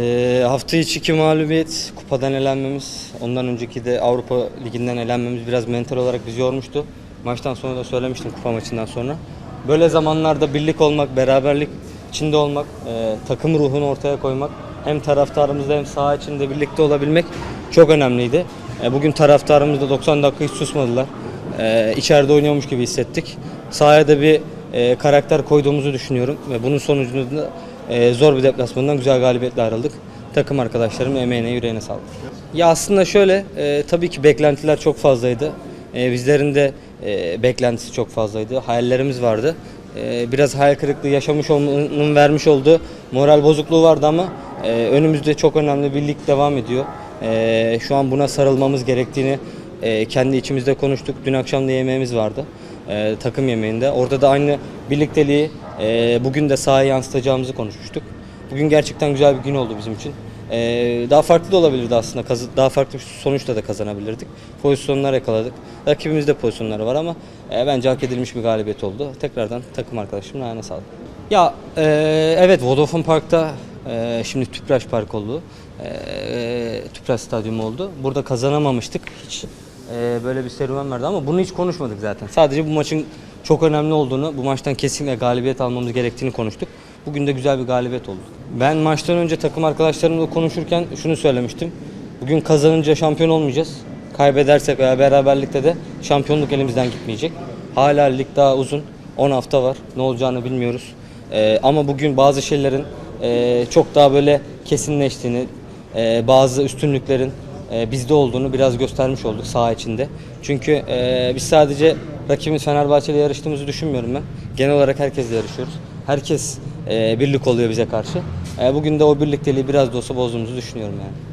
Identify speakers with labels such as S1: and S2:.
S1: Ee, hafta içi iki mağlubiyet, kupadan elenmemiz, ondan önceki de Avrupa Ligi'nden elenmemiz biraz mental olarak bizi yormuştu. Maçtan sonra da söylemiştim kupa maçından sonra. Böyle zamanlarda birlik olmak, beraberlik içinde olmak, e, takım ruhunu ortaya koymak, hem taraftarımızla hem saha içinde birlikte olabilmek çok önemliydi. E, bugün taraftarımız da 90 dakika hiç susmadılar. E, içeride oynuyormuş gibi hissettik. Sahaya da bir e, karakter koyduğumuzu düşünüyorum ve bunun sonucunda da e, zor bir deplasmandan güzel galibiyetle ayrıldık. Takım arkadaşlarım emeğine yüreğine sağlık. Ya aslında şöyle e, tabii ki beklentiler çok fazlaydı. E, bizlerin de e, beklentisi çok fazlaydı. Hayallerimiz vardı. E, biraz hayal kırıklığı yaşamış olmanın vermiş olduğu moral bozukluğu vardı ama e, önümüzde çok önemli bir lig devam ediyor. E, şu an buna sarılmamız gerektiğini e, kendi içimizde konuştuk. Dün akşam da yemeğimiz vardı. e, takım yemeğinde. Orada da aynı birlikteliği e, bugün de sahaya yansıtacağımızı konuşmuştuk. Bugün gerçekten güzel bir gün oldu bizim için. E, daha farklı da olabilirdi aslında. Kazı- Daha farklı bir sonuçla da kazanabilirdik. Pozisyonlar yakaladık. Rakibimizde pozisyonları var ama e, bence hak edilmiş bir galibiyet oldu. Tekrardan takım arkadaşımın ayağına sağlık. Ya e, evet Vodafone Park'ta e, şimdi Tüpraş Park oldu. E, Tüpraş Stadyumu oldu. Burada kazanamamıştık. Hiç e, böyle bir serüven vardı ama bunu hiç konuşmadık zaten. Sadece bu maçın çok önemli olduğunu, bu maçtan kesinlikle galibiyet almamız gerektiğini konuştuk. Bugün de güzel bir galibiyet oldu. Ben maçtan önce takım arkadaşlarımla konuşurken şunu söylemiştim. Bugün kazanınca şampiyon olmayacağız. Kaybedersek veya beraberlikte de şampiyonluk elimizden gitmeyecek. Hala lig daha uzun. 10 hafta var. Ne olacağını bilmiyoruz. Ee, ama bugün bazı şeylerin e, çok daha böyle kesinleştiğini, e, bazı üstünlüklerin bizde olduğunu biraz göstermiş olduk saha içinde. Çünkü e, biz sadece rakibimiz Fenerbahçe ile yarıştığımızı düşünmüyorum ben. Genel olarak herkesle yarışıyoruz. Herkes e, birlik oluyor bize karşı. E, bugün de o birlikteliği biraz da olsa bozduğumuzu düşünüyorum yani.